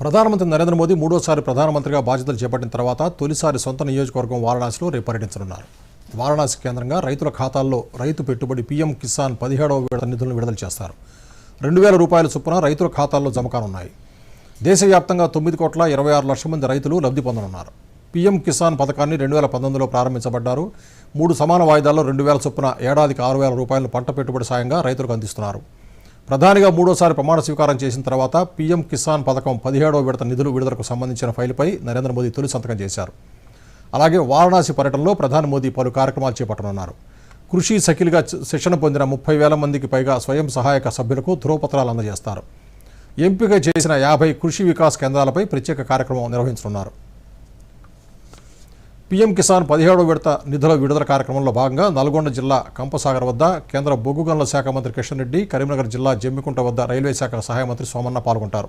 ప్రధానమంత్రి నరేంద్ర మోదీ మూడోసారి ప్రధానమంత్రిగా బాధ్యతలు చేపట్టిన తర్వాత తొలిసారి సొంత నియోజకవర్గం వారణాసిలో రేపు పర్యటించనున్నారు వారణాసి కేంద్రంగా రైతుల ఖాతాల్లో రైతు పెట్టుబడి పీఎం కిసాన్ పదిహేడవ విడత నిధులను విడుదల చేస్తారు. రెండు వేల రూపాయల చొప్పున రైతుల ఖాతాల్లో జమకానున్నాయి దేశవ్యాప్తంగా తొమ్మిది కోట్ల ఇరవై ఆరు లక్షల మంది రైతులు లబ్ధి పొందనున్నారు. పీఎం కిసాన్ పథకాన్ని రెండు వేల పంతొమ్మిదిలో ప్రారంభించబడ్డారు. మూడు సమాన వాయిదాల్లో రెండు వేల చొప్పున ఏడాదికి ఆరు వేల రూపాయలను పంట పెట్టుబడి సాయంగా రైతులకు అందిస్తున్నారు. ప్రధానిగా మూడోసారి ప్రమాణ స్వీకారం చేసిన తర్వాత పీఎం కిసాన్ పథకం పదిహేడవ విడత నిధులు విడుదలకు సంబంధించిన ఫైలుపై నరేంద్ర మోదీ తొలి సంతకం చేశారు. అలాగే వారణాసి పర్యటనలో ప్రధాని మోదీ పలు కార్యక్రమాలు చేపట్టనున్నారు. కృషి సఖిల్గా శిక్షణ పొందిన ముప్పై వేల మందికి పైగా స్వయం సహాయక సభ్యులకు ధృవపత్రాలు అందజేస్తారు. ఎంపిక చేసిన యాభై కృషి వికాస్ కేంద్రాలపై ప్రత్యేక కార్యక్రమం నిర్వహించనున్నారు. పీఎం కిసాన్ పదిహేడవ విడత నిధుల విడుదల కార్యక్రమంలో భాగంగా నల్గొండ జిల్లా కంపసాగర్ వద్ద కేంద్ర బొగ్గు గనుల శాఖ మంత్రి కిషన్ రెడ్డి కరీంనగర్ జిల్లా జమ్మికుంట వద్ద రైల్వే శాఖ సహాయ మంత్రి సోమన్న పాల్గొంటారు.